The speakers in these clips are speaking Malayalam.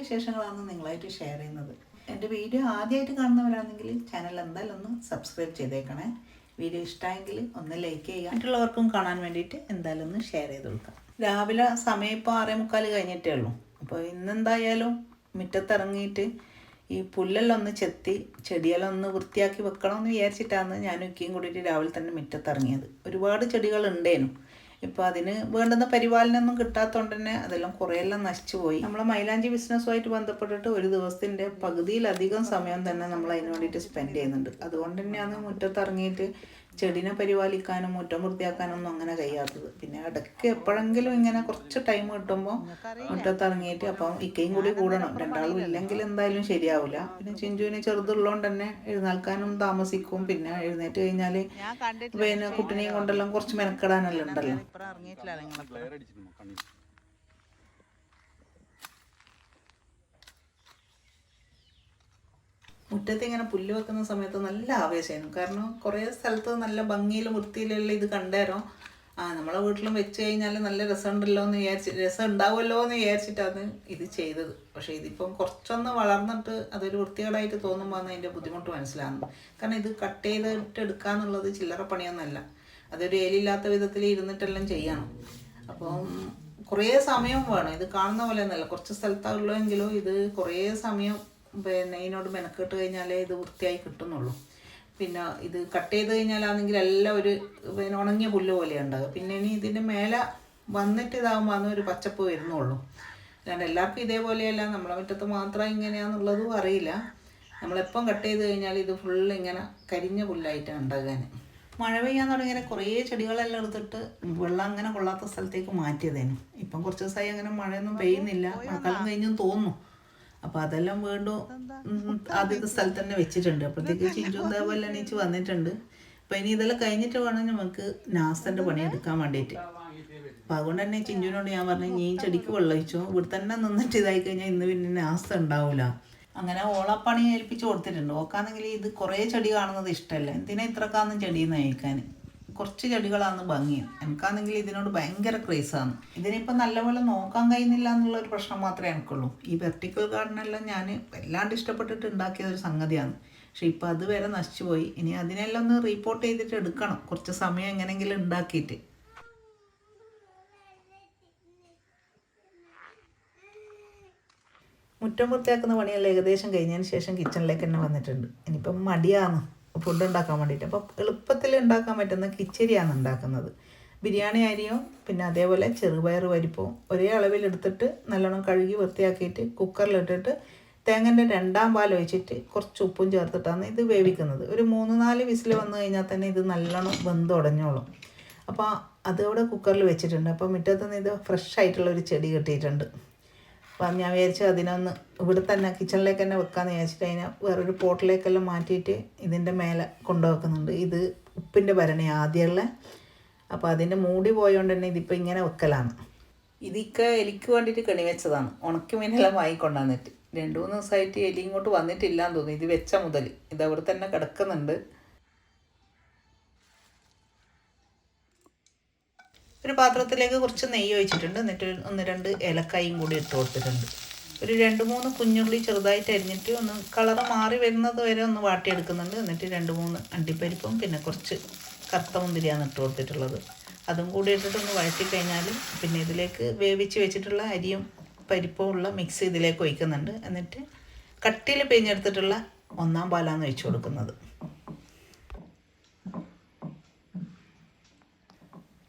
വിശേഷങ്ങളാണ് നിങ്ങളായിട്ട് ഷെയർ ചെയ്യുന്നത്. എന്റെ വീഡിയോ ആദ്യമായിട്ട് കാണുന്നവരാണെങ്കിൽ ചാനൽ എന്തായാലും ഒന്ന് സബ്സ്ക്രൈബ് ചെയ്തേക്കണേ. വീഡിയോ ഇഷ്ടമെങ്കിൽ ഒന്ന് ലൈക്ക് ചെയ്യുക. മറ്റുള്ളവർക്കും കാണാൻ വേണ്ടിയിട്ട് എന്തായാലും ഒന്ന് ഷെയർ ചെയ്ത് കൊടുക്കാം രാവിലെ സമയം ഇപ്പോൾ ആറേ മുക്കാൽ കഴിഞ്ഞിട്ടേ ഉള്ളൂ. അപ്പോൾ ഇന്നെന്തായാലും മുറ്റത്തിറങ്ങിയിട്ട് ഈ പുല്ലെല്ലാം ഒന്ന് ചെത്തി ചെടിയെല്ലാം ഒന്ന് വൃത്തിയാക്കി വെക്കണമെന്ന് വിചാരിച്ചിട്ടാണ് ഞാൻ ഒക്കെയും കൂടിയിട്ട് രാവിലെ തന്നെ മുറ്റത്തിറങ്ങിയത്. ഒരുപാട് ചെടികൾ ഉണ്ടേനു ഇപ്പോൾ അതിന് വേണ്ടുന്ന പരിപാലനമൊന്നും കിട്ടാത്തതുകൊണ്ട് തന്നെ അതെല്ലാം കുറേയെല്ലാം നശിച്ചുപോയി. നമ്മളെ മൈലാഞ്ചി ബിസിനസ്സുമായിട്ട് ബന്ധപ്പെട്ടിട്ട് ഒരു ദിവസത്തിന്റെ പകുതിയിലധികം സമയം തന്നെ നമ്മൾ അതിന് വേണ്ടിയിട്ട് സ്പെൻഡ് ചെയ്യുന്നുണ്ട്. അതുകൊണ്ട് തന്നെയാണ് മുറ്റത്തിറങ്ങിയിട്ട് ചെടിനെ പരിപാലിക്കാനും മുറ്റം വൃത്തിയാക്കാനും ഒന്നും അങ്ങനെ കഴിയാത്തത്. പിന്നെ ഇടയ്ക്ക് എപ്പോഴെങ്കിലും ഇങ്ങനെ കുറച്ച് ടൈം കിട്ടുമ്പോൾ മുറ്റത്തിറങ്ങിയിട്ട് അപ്പം ഇക്കയും കൂടി കൂടണം. രണ്ടാളും ഇല്ലെങ്കിൽ എന്തായാലും ശരിയാവില്ല പിന്നെ ചിഞ്ചുവിന് ചെറുതുള്ളതുകൊണ്ട് തന്നെ എഴുന്നേൽക്കാനും താമസിക്കും. പിന്നെ എഴുന്നേറ്റ് കഴിഞ്ഞാൽ പിന്നെ കുട്ടിനെയും കൊണ്ടെല്ലാം കുറച്ച് മെനക്കെടാനെല്ലാം ഉണ്ടല്ലോ. മുറ്റത്ത് ഇങ്ങനെ പുല്ല് വെക്കുന്ന സമയത്ത് നല്ല ആവേശമായിരുന്നു. കാരണം കുറേ സ്ഥലത്ത് നല്ല ഭംഗിയിലും വൃത്തിയിലെല്ലാം ഇത് കണ്ടേരോ? ആ നമ്മളെ വീട്ടിലും വെച്ച് കഴിഞ്ഞാൽ നല്ല രസമുണ്ടല്ലോ എന്ന് വിചാരിച്ച് രസം ഉണ്ടാവുമല്ലോ എന്ന് വിചാരിച്ചിട്ടാണ് ഇത് ചെയ്തത്. പക്ഷേ ഇതിപ്പം കുറച്ചൊന്ന് വളർന്നിട്ട് അതൊരു വൃത്തികേടായിട്ട് തോന്നുമ്പോൾ അതിന്റെ ബുദ്ധിമുട്ട് മനസ്സിലാകുന്നു കാരണം ഇത് കട്ട് ചെയ്തിട്ട് എടുക്കുക എന്നുള്ളത് ചില്ലറ പണിയൊന്നുമല്ല. അതൊരു ഏലില്ലാത്ത വിധത്തിൽ ഇരുന്നിട്ടെല്ലാം ചെയ്യണം. അപ്പം കുറേ സമയം വേണം. ഇത് കാണുന്ന പോലെ ഒന്നല്ല കുറച്ച് എങ്കിലും ഇത് കുറേ സമയം പിന്നെ ഇതിനോട് മെനക്കെട്ട് കഴിഞ്ഞാലേ ഇത് വൃത്തിയായി കിട്ടുന്നുള്ളൂ. പിന്നെ ഇത് കട്ട് ചെയ്ത് കഴിഞ്ഞാലാണെങ്കിൽ എല്ലാം ഒരു പിന്നെ ഉണങ്ങിയ പുല്ല് പോലെയാണ് പിന്നെ ഇനി ഇതിന്റെ മേലെ വന്നിട്ട് ഇതാകുമ്പോൾ അന്ന് ഒരു പച്ചപ്പ് വരുന്നുള്ളൂ. അല്ലാണ്ട് എല്ലാവർക്കും ഇതേപോലെയല്ല. നമ്മളെ മുറ്റത്ത് മാത്രം ഇങ്ങനെയാണെന്നുള്ളതും അറിയില്ല. നമ്മളെപ്പം കട്ട് ചെയ്ത് കഴിഞ്ഞാൽ ഇത് ഫുള്ള് ഇങ്ങനെ കരിഞ്ഞ പുല്ലായിട്ടാണ് ഉണ്ടാകാൻ മഴ പെയ്യാൻ തുടങ്ങിയ കുറേ ചെടികളെല്ലാം എടുത്തിട്ട് വെള്ളം അങ്ങനെ കൊള്ളാത്ത സ്ഥലത്തേക്ക് മാറ്റിയതേനു. ഇപ്പം കുറച്ച് ദിവസമായി അങ്ങനെ മഴയൊന്നും പെയ്യുന്നില്ല. മഴക്കാലം കഴിഞ്ഞും തോന്നുന്നു. അപ്പോൾ അതെല്ലാം വീണ്ടും ആദ്യത്തെ സ്ഥലത്ത് തന്നെ വെച്ചിട്ടുണ്ട്. അപ്പോഴത്തേക്ക് ചിഞ്ചു ഇതേപോലെ എണീച്ച് വന്നിട്ടുണ്ട്. അപ്പം ഇനി ഇതെല്ലാം കഴിഞ്ഞിട്ട് വേണം നമുക്ക് നാസ്തന്റെ പണി എടുക്കാൻ വേണ്ടിയിട്ട്. അപ്പം അതുകൊണ്ട് തന്നെ ചിഞ്ചുവിനോട് ഞാൻ പറഞ്ഞു നീ ചെടിക്ക് വെള്ളം ഒഴിച്ചോ. ഇവിടെ തന്നെ നിന്നിട്ട് ഇതായി കഴിഞ്ഞാൽ ഇന്ന് പിന്നെ നാസ്ത ഉണ്ടാവില്ല അങ്ങനെ ഓളപ്പണി ഏൽപ്പിച്ച് കൊടുത്തിട്ടുണ്ട്. ഓക്കാണെങ്കിൽ ഇത് കുറേ ചെടി കാണുന്നത് ഇഷ്ടമല്ല എന്തിനാ ഇത്രക്കാന്നും ചെടിന്ന് കഴിക്കാൻ കുറച്ച് ചെടികളാണ് ഭംഗിയും. എനിക്കാണെങ്കിൽ ഇതിനോട് ഭയങ്കര ക്രേസാണ്. ഇതിനിപ്പോൾ നല്ലപോലെ നോക്കാൻ കഴിയുന്നില്ല എന്നുള്ള ഒരു പ്രശ്നം മാത്രമേ എനിക്കുള്ളൂ. ഈ വെർട്ടിക്കൽ ഗാർഡനെല്ലാം ഞാൻ വല്ലാണ്ട് ഇഷ്ടപ്പെട്ടിട്ട് ഉണ്ടാക്കിയ ഒരു സംഗതിയാണ്. പക്ഷെ ഇപ്പോൾ അത് വരെ നശിച്ചു പോയി. ഇനി അതിനെല്ലാം ഒന്ന് റിപ്പോർട്ട് ചെയ്തിട്ട് എടുക്കണം. കുറച്ച് സമയം എങ്ങനെയെങ്കിലും ഉണ്ടാക്കിയിട്ട്. മുറ്റം വൃത്തിയാക്കുന്ന പണിയെല്ലാം ഏകദേശം കഴിഞ്ഞതിന് ശേഷം കിച്ചണിലേക്ക് തന്നെ വന്നിട്ടുണ്ട്. ഇനിയിപ്പം മടിയാണ്. ഫുഡ് ഉണ്ടാക്കാൻ വേണ്ടിയിട്ട്. അപ്പോൾ എളുപ്പത്തിൽ ഉണ്ടാക്കാൻ പറ്റുന്ന കിച്ചരിയാണ് ഉണ്ടാക്കുന്നത്. ബിരിയാണി അരിയും പിന്നെ അതേപോലെ ചെറുപയർ പരിപ്പും ഒരേ അളവിലെടുത്തിട്ട് നല്ലോണം കഴുകി വൃത്തിയാക്കിയിട്ട് കുക്കറിലിട്ടിട്ട് തേങ്ങന്റെ രണ്ടാം പാൽ ഒഴിച്ചിട്ട് കുറച്ച് ഉപ്പും ചേർത്തിട്ടാണ് ഇത് വേവിക്കുന്നത്. ഒരു മൂന്ന് നാല് വിസിൽ വന്നു കഴിഞ്ഞാൽ തന്നെ ഇത് നല്ലോണം വെന്തുടഞ്ഞോളും അപ്പോൾ അതവിടെ കുക്കറിൽ വെച്ചിട്ടുണ്ട്. അപ്പോൾ മുറ്റത്തുനിന്ന് ഇത് ഫ്രഷ് ആയിട്ടുള്ള ഒരു ചെടി കിട്ടിയിട്ടുണ്ട്. അപ്പം ഞാൻ വിചാരിച്ചു അതിനൊന്ന് ഇവിടെ തന്നെ കിച്ചണിലേക്ക് തന്നെ വെക്കാമെന്ന് വിചാരിച്ചിട്ട് അതിനെ വേറൊരു പോട്ടിലേക്കെല്ലാം മാറ്റിയിട്ട് ഇതിന്റെ മേലെ കൊണ്ടുവെക്കുന്നുണ്ട്. ഇത് ഉപ്പിന്റെ ഭരണി ആദ്യമുള്ള. അപ്പോൾ അതിന്റെ മൂടി പോയതുകൊണ്ട് തന്നെ ഇതിപ്പോൾ ഇങ്ങനെ വെക്കലാണ്. ഇതൊക്കെ എലിക്ക് വേണ്ടിയിട്ട് കണി വെച്ചതാണ്. ഉണക്കി മീനെല്ലാം വാങ്ങിക്കൊണ്ടുവന്നിട്ട്. രണ്ട് മൂന്ന് ദിവസമായിട്ട് എലി ഇങ്ങോട്ട് വന്നിട്ടില്ല എന്ന് തോന്നുന്നു. ഇത് വെച്ച മുതൽ ഇത് അവിടെ തന്നെ കിടക്കുന്നുണ്ട്. ഒരു പാത്രത്തിലേക്ക് കുറച്ച് നെയ്യ് ഒഴിച്ചിട്ടുണ്ട്. എന്നിട്ട് ഒന്ന് രണ്ട് ഏലക്കായും കൂടി ഇട്ട് കൊടുത്തിട്ടുണ്ട്. ഒരു രണ്ട് മൂന്ന് കുഞ്ഞുള്ളി ചെറുതായിട്ട് അരിഞ്ഞിട്ട് ഒന്ന് കളറ് മാറി വരുന്നത് വരെ ഒന്ന് വാട്ടിയെടുക്കുന്നുണ്ട്. എന്നിട്ട് രണ്ട് മൂന്ന് അണ്ടിപ്പരിപ്പും പിന്നെ കുറച്ച് കറുത്ത മുന്തിരിയാണ് ഇട്ട് കൊടുത്തിട്ടുള്ളത്. അതും കൂടി ഇട്ടിട്ട് ഒന്ന് വഴറ്റി കഴിഞ്ഞാൽ പിന്നെ ഇതിലേക്ക് വേവിച്ച് വെച്ചിട്ടുള്ള അരിയും പരിപ്പും ഉള്ള മിക്സ് ഇതിലേക്ക് ഒഴിക്കുന്നുണ്ട്. എന്നിട്ട് കട്ടിയിൽ പിഴിഞ്ഞെടുത്തിട്ടുള്ള ഒന്നാം പാലാണ് ഒഴിച്ചു കൊടുക്കുന്നത്.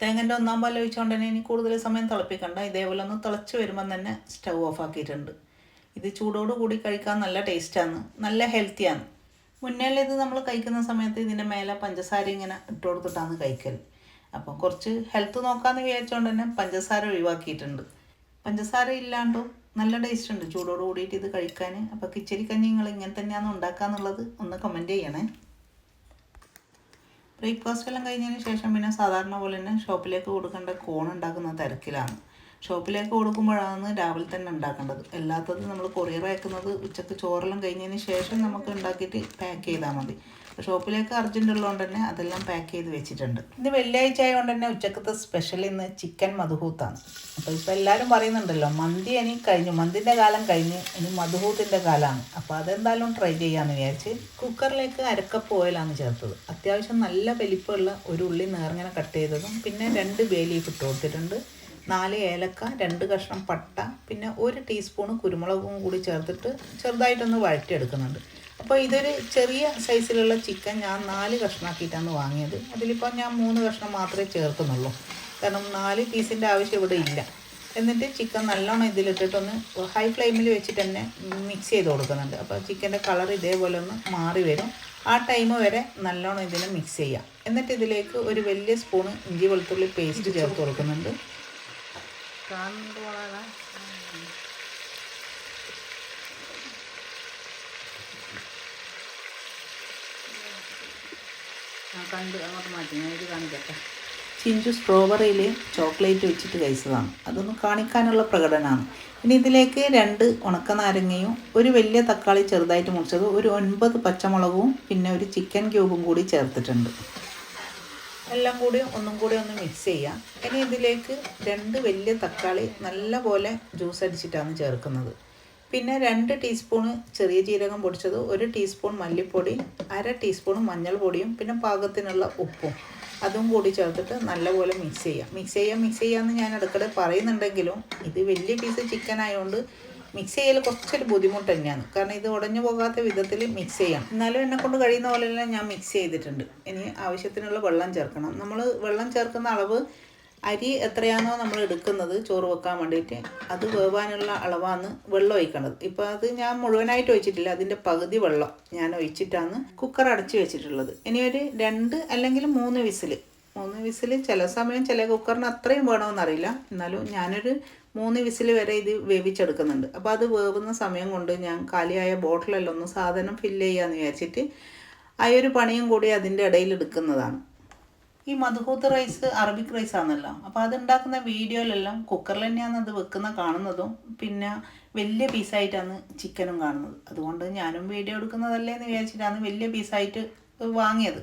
തേങ്ങന്റെ ഒന്നാം പാൽ ഒഴിച്ചുകൊണ്ട് തന്നെ ഇനി കൂടുതൽ സമയം തിളപ്പിക്കണ്ട. ഇതേപോലെ ഒന്ന് തിളച്ച് വരുമ്പം തന്നെ സ്റ്റൗ ഓഫ് ആക്കിയിട്ടുണ്ട്. ഇത് ചൂടോട് കൂടി കഴിക്കാൻ നല്ല ടേസ്റ്റാണ്. നല്ല ഹെൽത്തിയാണ്. മുന്നേ ഇത് നമ്മൾ കഴിക്കുന്ന സമയത്ത് ഇതിന്റെ മേലെ പഞ്ചസാര ഇങ്ങനെ ഇട്ട് കൊടുത്തിട്ടാണ് കഴിക്കൽ. അപ്പം കുറച്ച് ഹെൽത്ത് നോക്കാമെന്ന് വിചാരിച്ചുകൊണ്ട് തന്നെ പഞ്ചസാര ഒഴിവാക്കിയിട്ടുണ്ട്. പഞ്ചസാര ഇല്ലാണ്ടും നല്ല ടേസ്റ്റ് ഉണ്ട്. ചൂടോട് കൂടിയിട്ട് ഇത് കഴിക്കാൻ. അപ്പോൾ കിച്ചരി കഞ്ഞി നിങ്ങൾ ഇങ്ങനെ തന്നെയാണ് ഉണ്ടാക്കാന്നുള്ളത് ഒന്ന് കമന്റ് ചെയ്യണേ. ബ്രേക്ക്ഫാസ്റ്റ് എല്ലാം കഴിഞ്ഞതിന് ശേഷം പിന്നെ സാധാരണ പോലെ തന്നെ ഷോപ്പിലേക്ക് കൊടുക്കേണ്ട കോൺ ഉണ്ടാക്കുന്ന തിരക്കിലാണ്. ഷോപ്പിലേക്ക് കൊടുക്കുമ്പോഴാണ് രാവിലെ തന്നെ ഉണ്ടാക്കേണ്ടത്. അല്ലാത്തത് നമ്മൾ കൊറിയർ അയക്കുന്നത് ഉച്ചയ്ക്ക് ചോറെല്ലാം കഴിഞ്ഞതിന് ശേഷം നമുക്ക് ഉണ്ടാക്കിയിട്ട് പാക്ക് ചെയ്താൽ മതി. ഷോപ്പിലേക്ക് അർജന്റ് ഉള്ളതുകൊണ്ട് തന്നെ അതെല്ലാം പാക്ക് ചെയ്ത് വെച്ചിട്ടുണ്ട്. ഇന്ന് വെള്ളിയാഴ്ച ആയതുകൊണ്ട് തന്നെ ഉച്ചക്കത്തെ സ്പെഷ്യൽ ഇന്ന് ചിക്കൻ മധുഹൂത്താണ്. അപ്പോൾ ഇപ്പോൾ എല്ലാവരും പറയുന്നുണ്ടല്ലോ മന്തി ഇനി കഴിഞ്ഞു മന്തിന്റെ കാലം കഴിഞ്ഞ് ഇനി മധുഹൂത്തിന്റെ കാലമാണ്. അപ്പോൾ അതെന്തായാലും ട്രൈ ചെയ്യാമെന്ന് വിചാരിച്ച് കുക്കറിലേക്ക് അരക്കപ്പ് ഓയിലാണ് ചേർത്തത്. അത്യാവശ്യം നല്ല വലിപ്പമുള്ള ഒരു ഉള്ളി നേർങ്ങനെ കട്ട് ചെയ്തതും പിന്നെ രണ്ട് ലീഫ് ഇട്ട് കൊടുത്തിട്ടുണ്ട്. നാല് ഏലക്ക രണ്ട് കഷ്ണം പട്ട പിന്നെ ഒരു ടീസ്പൂൺ കുരുമുളകും കൂടി ചേർത്തിട്ട് ചെറുതായിട്ടൊന്ന് വഴറ്റിയെടുക്കുന്നുണ്ട്. അപ്പോൾ ഇതൊരു ചെറിയ സൈസിലുള്ള ചിക്കൻ ഞാൻ നാല് കഷ്ണമാക്കിയിട്ടാണ് വാങ്ങിയത്. അതിലിപ്പോൾ ഞാൻ മൂന്ന് കഷ്ണം മാത്രമേ ചേർക്കുന്നുള്ളൂ. കാരണം നാല് പീസിന്റെ ആവശ്യം ഇവിടെ ഇല്ല. എന്നിട്ട് ചിക്കൻ നല്ലോണം ഇതിലിട്ടിട്ടൊന്ന് ഹൈ ഫ്ലെയിമിൽ വെച്ചിട്ട് തന്നെ മിക്സ് ചെയ്ത് കൊടുക്കുന്നുണ്ട്. അപ്പോൾ ചിക്കന്റെ കളർ ഇതേപോലെ ഒന്ന് മാറി വരും. ആ ടൈം വരെ നല്ലോണം ഇതിനെ മിക്സ് ചെയ്യാം. എന്നിട്ട് ഇതിലേക്ക് ഒരു വലിയ സ്പൂൺ ഇഞ്ചി വെളുത്തുള്ളി പേസ്റ്റ് ചേർത്ത് കൊടുക്കുന്നുണ്ട്. കാണിക്കട്ടെ. ചിഞ്ചു സ്ട്രോബെറിയിൽ ചോക്ലേറ്റ് വെച്ചിട്ട് കഴിച്ചതാണ്. അതൊന്ന് കാണിക്കാനുള്ള പ്രകടനമാണ്. ഇനി ഇതിലേക്ക് രണ്ട് ഉണക്ക നാരങ്ങയും ഒരു വലിയ തക്കാളി ചെറുതായിട്ട് മുറിച്ചത് ഒരു ഒൻപത് പച്ചമുളകും പിന്നെ ഒരു ചിക്കൻ ക്യൂബും കൂടി ചേർത്തിട്ടുണ്ട്. എല്ലാം കൂടി ഒന്നും കൂടി ഒന്ന് മിക്സ് ചെയ്യാം. ഇനി ഇതിലേക്ക് രണ്ട് വലിയ തക്കാളി നല്ല പോലെ ജ്യൂസ് അടിച്ചിട്ടാണ് ചേർക്കുന്നത്. പിന്നെ രണ്ട് ടീസ്പൂണ് ചെറിയ ജീരകം പൊടിച്ചത് ഒരു ടീസ്പൂൺ മല്ലിപ്പൊടി അര ടീസ്പൂൺ മഞ്ഞൾപ്പൊടിയും പിന്നെ പാകത്തിനുള്ള ഉപ്പും. അതും കൂടി ചേർത്തിട്ട് നല്ലപോലെ മിക്സ് ചെയ്യാം. മിക്സ് ചെയ്യാം മിക്സ് ചെയ്യാമെന്ന് ഞാൻ ഇടയ്ക്കിടെ പറയുന്നുണ്ടെങ്കിലും ഇത് വലിയ പീസ് ചിക്കൻ ആയതുകൊണ്ട് മിക്സ് ചെയ്യൽ കുറച്ചൊരു ബുദ്ധിമുട്ട് തന്നെയാണ്. കാരണം ഇത് ഉടഞ്ഞു പോകാത്ത വിധത്തിൽ മിക്സ് ചെയ്യാം. എന്നാലും എന്നെ കൊണ്ട് കഴിയുന്ന പോലെയെല്ലാം ഞാൻ മിക്സ് ചെയ്തിട്ടുണ്ട്. ഇനി ആവശ്യത്തിനുള്ള വെള്ളം ചേർക്കണം. നമ്മൾ വെള്ളം ചേർക്കുന്ന അളവ് അരി എത്രയാണോ നമ്മൾ എടുക്കുന്നത് ചോറ് വെക്കാൻ വേണ്ടിയിട്ട് അത് വേവാനുള്ള അളവാണ് വെള്ളം ഒഴിക്കേണ്ടത് ഇപ്പോൾ അത് ഞാൻ മുഴുവനായിട്ട് ഒഴിച്ചിട്ടില്ല. അതിന്റെ പകുതി വെള്ളം ഞാൻ ഒഴിച്ചിട്ടാണ് കുക്കർ അടച്ച് വെച്ചിട്ടുള്ളത്. ഇനി ഒരു രണ്ട് അല്ലെങ്കിൽ മൂന്ന് വിസിൽ മൂന്ന് വിസിൽ ചില സമയം ചില കുക്കറിന് അത്രയും വേണമെന്നറിയില്ല എന്നാലും ഞാനൊരു മൂന്ന് വിസിൽ വരെ ഇത് വേവിച്ചെടുക്കുന്നുണ്ട്. അപ്പോൾ അത് വേവുന്ന സമയം കൊണ്ട് ഞാൻ കാലിയായ ബോട്ടിലെല്ലാം ഒന്ന് സാധനം ഫില്ല് ചെയ്യാമെന്ന് വിചാരിച്ചിട്ട് ആ ഒരു പണിയും കൂടി അതിന്റെ ഇടയിൽ എടുക്കുന്നതാണ്. ഈ മധുഹൂത്ത് റൈസ് അറബിക് റൈസ് ആണല്ലോ. അപ്പോൾ അതുണ്ടാക്കുന്ന വീഡിയോയിലെല്ലാം കുക്കറിൽ തന്നെയാണ് അത് വെക്കുന്ന കാണുന്നതും പിന്നെ വലിയ പീസായിട്ടാണ് ചിക്കനും കാണുന്നത്. അതുകൊണ്ട് ഞാനും വീഡിയോ എടുക്കുന്നതല്ലേ എന്ന് വിചാരിച്ചിട്ടാണ് വലിയ പീസായിട്ട് വാങ്ങിയത്.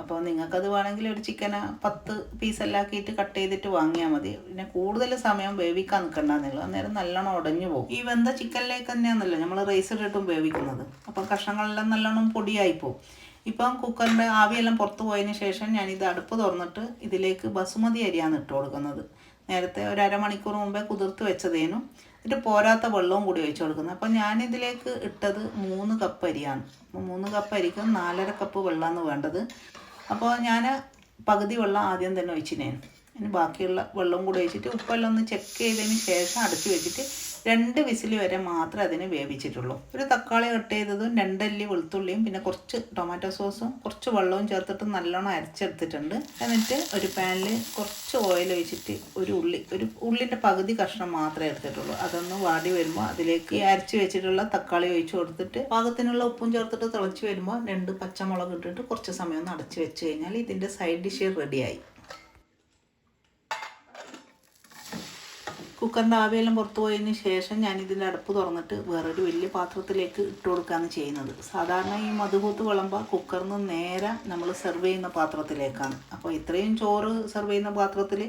അപ്പോൾ നിങ്ങൾക്കത് വേണമെങ്കിൽ ഒരു ചിക്കന പത്ത് പീസെല്ലാം ആക്കിയിട്ട് കട്ട് ചെയ്തിട്ട് വാങ്ങിയാൽ മതി. പിന്നെ കൂടുതൽ സമയം വേവിക്കാൻ നിൽക്കണ്ടെന്നുള്ളൂ അന്നേരം നല്ലോണം ഉടഞ്ഞു പോകും. ഈ വെന്ത ചിക്കനിലേക്ക് തന്നെയാണല്ലോ നമ്മൾ റൈസ് ഇട്ടിട്ടും വേവിക്കുന്നത്. അപ്പം കഷ്ണങ്ങളെല്ലാം നല്ലോണം പൊടിയായി പോകും. ഇപ്പം കുക്കറിന്റെ ആവിയെല്ലാം പുറത്ത് പോയതിന് ശേഷം ഞാൻ ഇത് അടുപ്പ് തുറന്നിട്ട് ഇതിലേക്ക് ബസുമതി അരിയാണ് ഇട്ട് കൊടുക്കുന്നത്. നേരത്തെ ഒരു അരമണിക്കൂർ മുമ്പേ കുതിർത്ത് വെച്ചതേനും. എന്നിട്ട് പോരാത്ത വെള്ളവും കൂടി ഒഴിച്ചു കൊടുക്കുന്നത്. അപ്പം ഞാനിതിലേക്ക് ഇട്ടത് മൂന്ന് കപ്പ് അരിയാണ്. മൂന്ന് കപ്പ് അരിക്ക് നാലര കപ്പ് വെള്ളമാണ് വേണ്ടത്. അപ്പോൾ ഞാൻ പകുതി വെള്ളം ആദ്യം തന്നെ ഒഴിച്ചിനേനും. ഇനി ബാക്കിയുള്ള വെള്ളം കൂടി ഒഴിച്ചിട്ട് ഉപ്പെല്ലാം ഒന്ന് ചെക്ക് ചെയ്തതിന് ശേഷം അടച്ചു വെച്ചിട്ട് രണ്ട് വിസിൽ വരെ മാത്രമേ അതിന് വേവിച്ചിട്ടുള്ളൂ. ഒരു തക്കാളി കട്ട് ചെയ്തതും രണ്ടല്ലി വെളുത്തുള്ളിയും പിന്നെ കുറച്ച് ടൊമാറ്റോ സോസും കുറച്ച് വെള്ളവും ചേർത്തിട്ട് നല്ലോണം അരച്ചെടുത്തിട്ടുണ്ട്. എന്നിട്ട് ഒരു പാനിൽ കുറച്ച് ഓയിൽ ഒഴിച്ചിട്ട് ഒരു ഉള്ളി ഒരു ഉള്ളിന്റെ പകുതി കഷ്ണം മാത്രമേ എടുത്തിട്ടുള്ളൂ. അതൊന്ന് വാടി വരുമ്പോൾ അതിലേക്ക് അരച്ച് വെച്ചിട്ടുള്ള തക്കാളി ഒഴിച്ച് കൊടുത്തിട്ട് പാകത്തിനുള്ള ഉപ്പും ചേർത്തിട്ട് തിളച്ച് വരുമ്പോൾ രണ്ട് പച്ചമുളക് ഇട്ടിട്ട് കുറച്ച് സമയം ഒന്ന് അടച്ച് വെച്ച് കഴിഞ്ഞാൽ ഇതിന്റെ സൈഡ് ഡിഷ് റെഡിയായി കുക്കറിന്റെ ആവിയെല്ലാം പുറത്ത് പോയതിന് ശേഷം ഞാൻ ഇതിന്റെ അടുപ്പ് തുറന്നിട്ട് വേറൊരു വലിയ പാത്രത്തിലേക്ക് ഇട്ട് കൊടുക്കുകയാണ് ചെയ്യുന്നത്. സാധാരണ ഈ മധുകൂത്ത് വിളമ്പ കുക്കറിൽ നിന്ന് നേരെ നമ്മൾ സെർവ് ചെയ്യുന്ന പാത്രത്തിലേക്കാണ്. അപ്പോൾ ഇത്രയും ചോറ് സെർവ് ചെയ്യുന്ന പാത്രത്തിൽ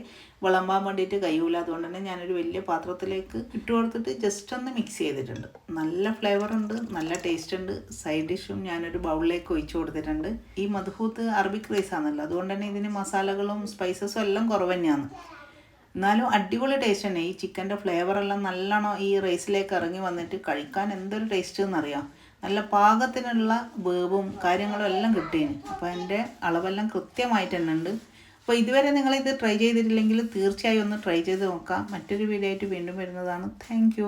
വിളമ്പാൻ വേണ്ടിയിട്ട് കഴിയൂല. അതുകൊണ്ട് തന്നെ ഞാനൊരു വലിയ പാത്രത്തിലേക്ക് ഇട്ട് കൊടുത്തിട്ട് ജസ്റ്റ് ഒന്ന് മിക്സ് ചെയ്തിട്ടുണ്ട്. നല്ല ഫ്ലേവർ ഉണ്ട് നല്ല ടേസ്റ്റ് ഉണ്ട്. സൈഡ് ഡിഷും ഞാനൊരു ബൗളിലേക്ക് ഒഴിച്ചു കൊടുത്തിട്ടുണ്ട്. ഈ മധുഹൂത്ത് അറബിക് റൈസ് ആണല്ലോ. അതുകൊണ്ട് തന്നെ ഇതിന് മസാലകളും സ്പൈസസും എല്ലാം കുറവ് തന്നെയാണ്. എന്നാലും അടിപൊളി ടേസ്റ്റ് തന്നെ. ഈ ചിക്കന്റെ ഫ്ലേവറെല്ലാം നല്ലോണം ഈ റൈസിലേക്ക് ഇറങ്ങി വന്നിട്ട് കഴിക്കാൻ എന്തൊരു ടേസ്റ്റ് എന്നറിയാം നല്ല പാകത്തിനുള്ള വേവും കാര്യങ്ങളും എല്ലാം കിട്ടിയിന് അപ്പോൾ എന്റെ അളവെല്ലാം കൃത്യമായിട്ട് തന്നെ ഉണ്ട്. അപ്പോൾ ഇതുവരെ നിങ്ങളിത് ട്രൈ ചെയ്തിട്ടില്ലെങ്കിൽ തീർച്ചയായും ഒന്ന് ട്രൈ ചെയ്ത് നോക്കാം. മറ്റൊരു വീഡിയോ ആയിട്ട് വീണ്ടും വരുന്നതാണ്. താങ്ക്